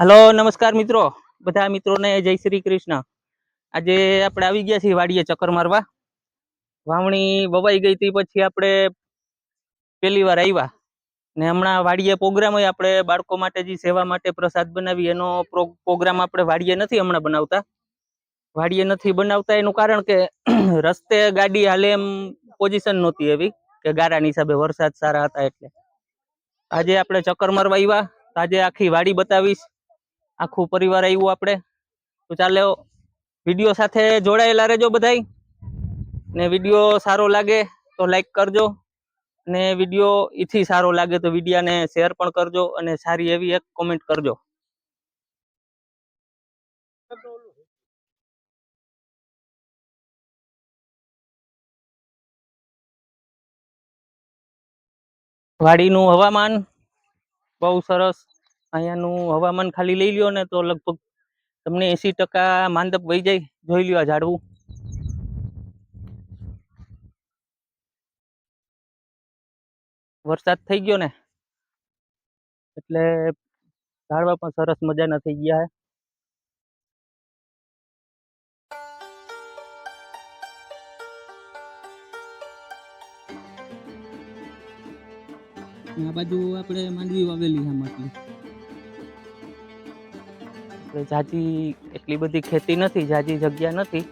Hello, નમસ્કાર મિત્રો. બધા મિત્રોને જય શ્રી કૃષ્ણ. આજે આપણે આવી ગયા છીએ વાડીએ ચક્કર મારવા. વાવણી વવાઈ ગઈ હતી, પછી આપણે પહેલી વાર આવ્યા. ને હમણાં વાડીએ પ્રોગ્રામ આપણે બાળકો માટે જે સેવા માટે પ્રસાદ બનાવી એનો પ્રોગ્રામ આપણે વાડીએ નથી હમણાં બનાવતા. વાડીએ નથી બનાવતા, એનું કારણ કે રસ્તે ગાડી હાલે એમ પોઝિશન નહોતી એવી, કે ગારાની હિસાબે વરસાદ સારા હતા એટલે. આજે આપણે ચક્કર મારવા આવ્યા. આજે આખી વાડી બતાવીશ. આખું પરિવાર આવ્યું આપણે. તો ચાલો, વીડિયો સાથે જોડાયેલા રહેજો બધાય. ને વીડિયો સારો લાગે તો લાઈક કરજો. ને વીડિયો એથી સારો લાગે તો વિડીયાને શેર પણ કરજો અને સારી એવી એક કોમેન્ટ કરજો. વાડીનું હવામાન બહુ સરસ. અહીંયાનું હવામાન ખાલી લઈ લ્યો ને તો લગભગ તમને એસી ટકા માંદપ વહી જાય. જોઈ લ્યો આ ઝાડવું. વરસાદ થઈ ગયો ને, એટલે ઝાડવા પણ સરસ મજાના થઈ ગયા છે આ બાજુ આપણે માંડવી વાવેલી છે માટલી એટલે જાજી એટલી બધી ખેતી નથી, જાજી જગ્યા નથી.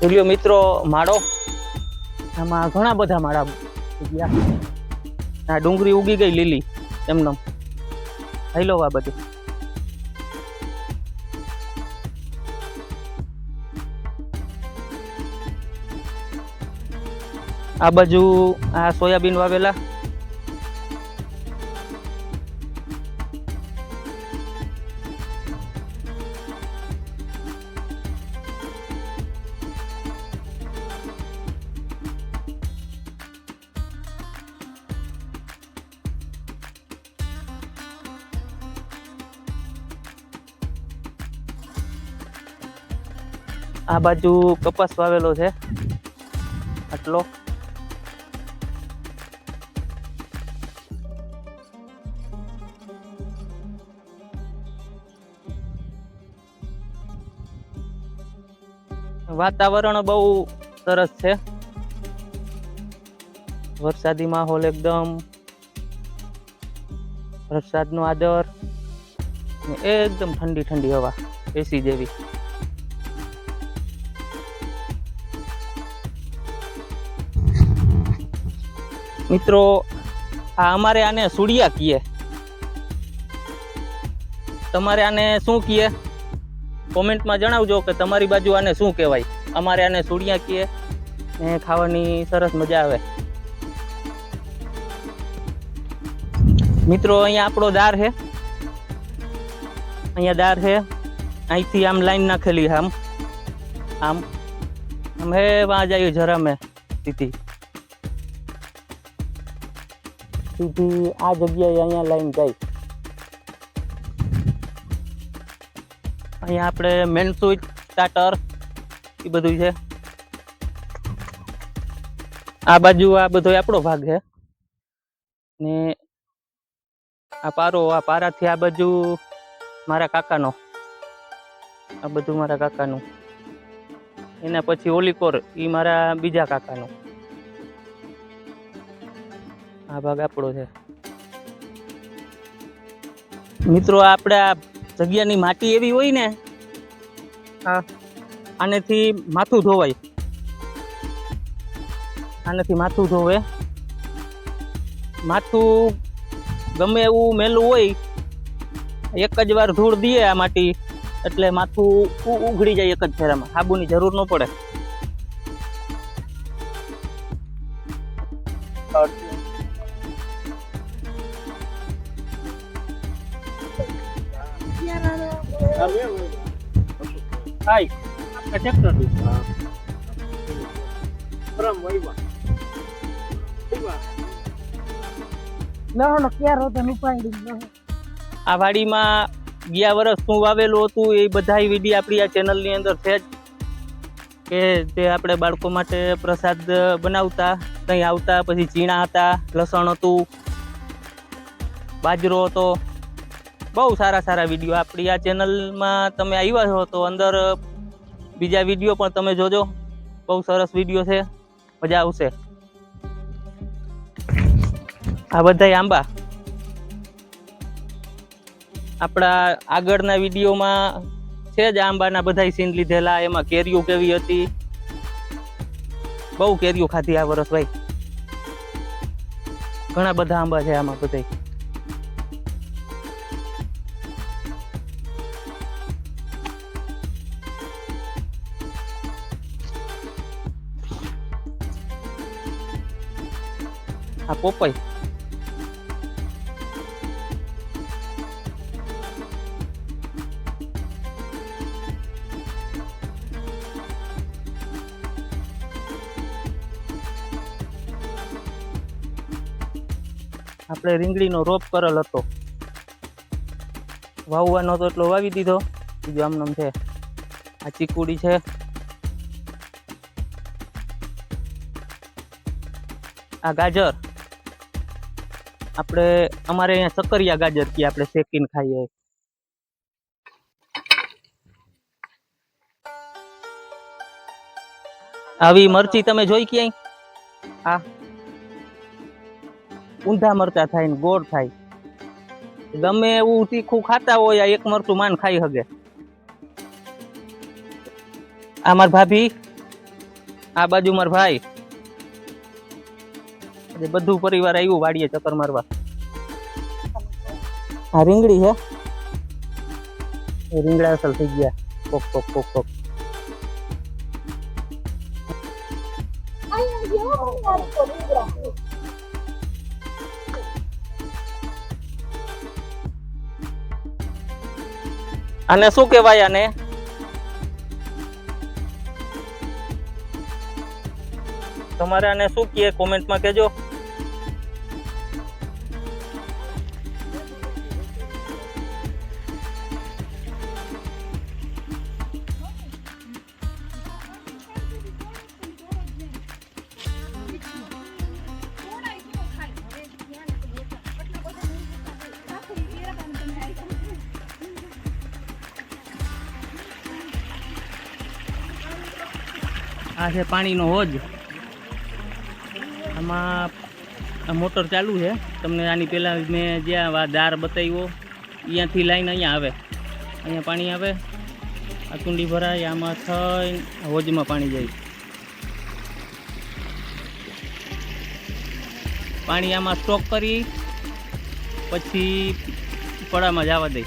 જુલિયો મિત્રો, માળો. આમાં ઘણા બધા માળા ગયા આ ડુંગળી ઉગી ગઈ લીલી, એમનો. હૈલો આ બધું. આ બાજુ આ સોયાબીન વાવેલા. આ બાજુ કપાસ વાવેલો છે. આટલો. વાતાવરણ બહુ સરસ છે. વરસાદી માહોલ એકદમ. વરસાદનો આદર. એકદમ ઠંડી ઠંડી હવા એસી જેવી. મિત્રો, આ અમારે આને સુડિયા કીએ. તમારે આને શું કીએ? કોમેન્ટમાં જણાવજો કે તમારી બાજુ આને શું કહેવાય? અમારે આને સુડિયા કીએ. ને ખાવાની સરસ મજા આવે. મિત્રો, અહીંયા આપણો દાર છે. અહીંયા દાર છે. અહીંથી આમ લાઈન નાખેલી આમ. આમ. હે, વાં જરા મેં સીધી. સીધી આ જગ્યાએ અહીંયા લાઈન જાય. અહીંયા આપણે મેન સ્વિચ સ્ટાર્ટર એ બધું છે. આ બાજુ આ બધો આપણો ભાગ છે. ને આ પારો, આ પારાથી આ બાજુ મારા કાકાનો. આ બધું મારા કાકાનું. એના પછી ઓલીકોર, એ મારા બીજા કાકાનો. આ ભાગ આપણો છે. મિત્રો, આપણે આ જગ્યાની માટી એવી હોય ને આનેથી માથું ધોવાય. આનાથી માથું ધોવે. માથું ગમે એવું મેલું હોય, એક જ વાર ધૂળ દઈએ આ માટી, એટલે માથું ઉઘડી જાય એક જ ફેરામાં. સાબુની જરૂર ન પડે. હાય આ ટ્રેક્ટર લહણો ક્યારે હતો ને ઉપાડી આ વાડીમાં ગયા વર્ષ શું વાવેલું હતું એ બધા વીડિયો આપણી આ ચેનલની અંદર છે જ. કે જે આપણે બાળકો માટે પ્રસાદ બનાવતા ત્યાં આવતા પછી ચીણા હતા લસણ હતું બાજરો હતો. બહુ સારા સારા વીડિયો આપણી આ ચેનલમાં તમે આવ્યા છો તો અંદર બીજા વીડિયો પણ તમે જોજો. બહુ સરસ વીડિયો છે. મજા આવશે. આ બધાય આંબા. આપણા આગળના વિડીયોમાં છે જ આંબાના બધાય સીન લીધેલા. એમાં કેરીઓ કેવી હતી? બહુ કેરીઓ ખાધી આ વરસ ભાઈ. ઘણા બધા આંબા છે આમાં બધાય. આ પોપઈ આપણે રીંગણીનો રોપ કરેલ હતો. વાવવાનો તો એટલો વાવી દીધો. બીજો આમનામ છે. આ ચીકુડી છે. આ ગાજર. આપણે, અમારે અહીંયા સકરિયા ગાજર કે આપણે શેકીને ખાઈએ. આવી મરચી તમે જોઈ ક્યાંય? આ. ઊંધા મરચા થાય ને ગોળ થાય. ગમે એવું તીખું ખાતા હોય, આ એક મરચું માન ખાઈ હગે. આ માર ભાભી, આ બાજુ માર ભાઈ. બધું પરિવાર આવ્યું વાડીએ ચક્કર મારવા. આ રીંગડી છે? એ રીંગણા અસલ થઈ ગયા. કોક કોક કોક કોક. આને શું કહેવાય આને? તમારે આને શું કહે કોમેન્ટમાં કહેજો. આ છે પાણીનો હોજ. આમાં મોટર ચાલુ છે. તમને આની પહેલાં મેં જ્યાં દાર બતાવ્યો, અહીંયાથી લાઈન અહીંયા આવે. અહીંયા પાણી આવે, આ કુંડી ભરાય, આમાં થઈ હોજમાં પાણી જાય. પાણી આમાં સ્ટોક કરી, પછી પડામાં જવા દઈ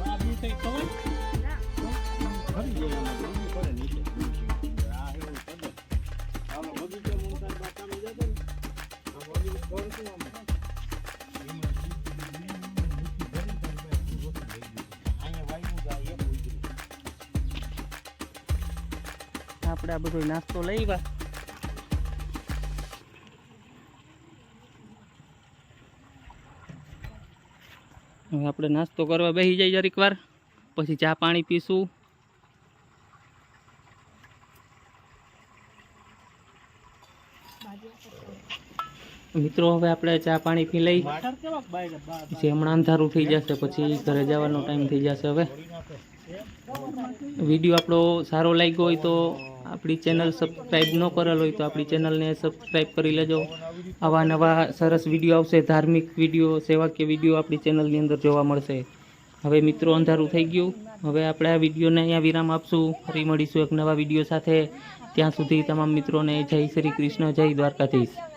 આપણે આ બધો નાસ્તો લઈ હવે આપણે નાસ્તો કરવા બેસી જાય જરીક વાર, પછી ચા પાણી પીશું. મિત્રો, હવે આપણે ચા પાણી પી લઈ. પછી હમણાં અંધારું થઈ જશે, પછી ઘરે જવાનો ટાઈમ થઈ જશે હવે. વીડિયો આપણો સારો લાગ્યો હોય તો આપણી ચેનલ સબસ્ક્રાઈબ ન કરેલ હોય તો આપણી ચેનલને સબસ્ક્રાઈબ કરી લેજો. આવા નવા સરસ વીડિયો આવશે. ધાર્મિક વીડિયો, સેવાકીય વીડિયો આપણી ચેનલની અંદર જોવા મળશે. હવે મિત્રો, અંધારું થઈ ગયું. હવે આપણે આ વિડીયોને અહીંયા વિરામ આપશું. ફરી મળીશું એક નવા વીડિયો સાથે. ત્યાં સુધી તમામ મિત્રોને જય શ્રી કૃષ્ણ, જય દ્વારકાધીશ.